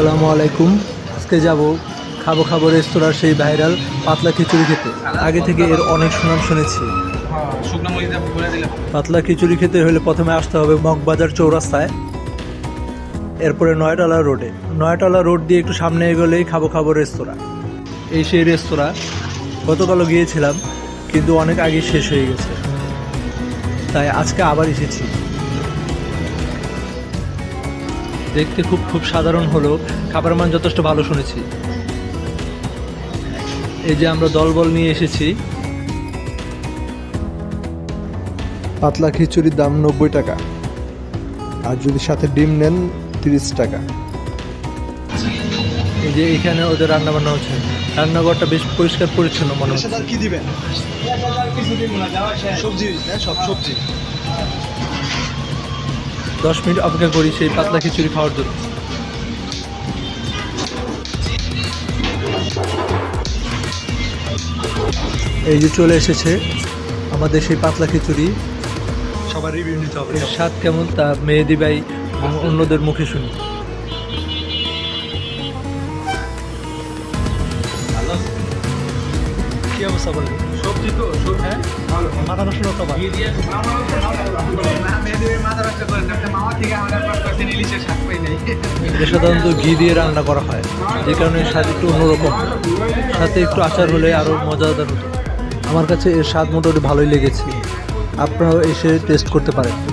আসসালামু আলাইকুম। আজকে যাব, খাব খাব রেস্তোরাঁর সেই ভাইরাল পাতলা খিচুড়ি খেতে। আগে থেকে এর অনেক সুনাম শুনেছি। পাতলা খিচুড়ি খেতে হলে প্রথমে আসতে হবে মগবাজার চৌরাস্তায়, এরপরে নয়টালা রোডে। নয়টালা রোড দিয়ে একটু সামনে এগোলেই খাব খাব রেস্তোরাঁ। এই সেই রেস্তোরাঁ, গতকালও গিয়েছিলাম, কিন্তু অনেক আগে শেষ হয়ে গেছে। তাই আজকে আবার এসেছি। দেখতে খুব খুব সাধারণ হলেও খাবার মান যথেষ্ট ভালো শুনেছি। এই যে আমরা দলবল নিয়ে এসেছি। পাতলা খিচুড়ির দাম নব্বই টাকা। আর যদি সাথে ডিম নেন তিরিশ টাকা। এই যে এখানে ওদের রান্না বান্না হচ্ছে। রান্নাঘরটা বেশ পরিষ্কার পরিচ্ছন্ন মনে হচ্ছে। কি দিবেন? কিছু দিন না যাওয়া শেষ। সবজি হ্যাঁ সব সবজি। দশ মিনিট অপেক্ষা করি সেই পাতলা খিচুড়ি খাওয়ার জন্য। এই যে চলে এসেছে আমাদের সেই পাতলা খিচুড়ি। সবার রিভিউ নিতে হবে। স্বাদ কেমন তা মেহেদি ভাই অন্যদের মুখে শুনি। কি অবস্থা সবজি তো হ্যাঁ? ভালো। মাথা নষ্ট সাধারণত ঘি দিয়ে রান্না করা হয়, যে কারণে স্বাদ একটু অন্যরকম। সাথে একটু আচার হলে আরও মজাদার হতো। আমার কাছে এর স্বাদ মোটামুটি ভালোই লেগেছে। আপনারাও এসে টেস্ট করতে পারেন।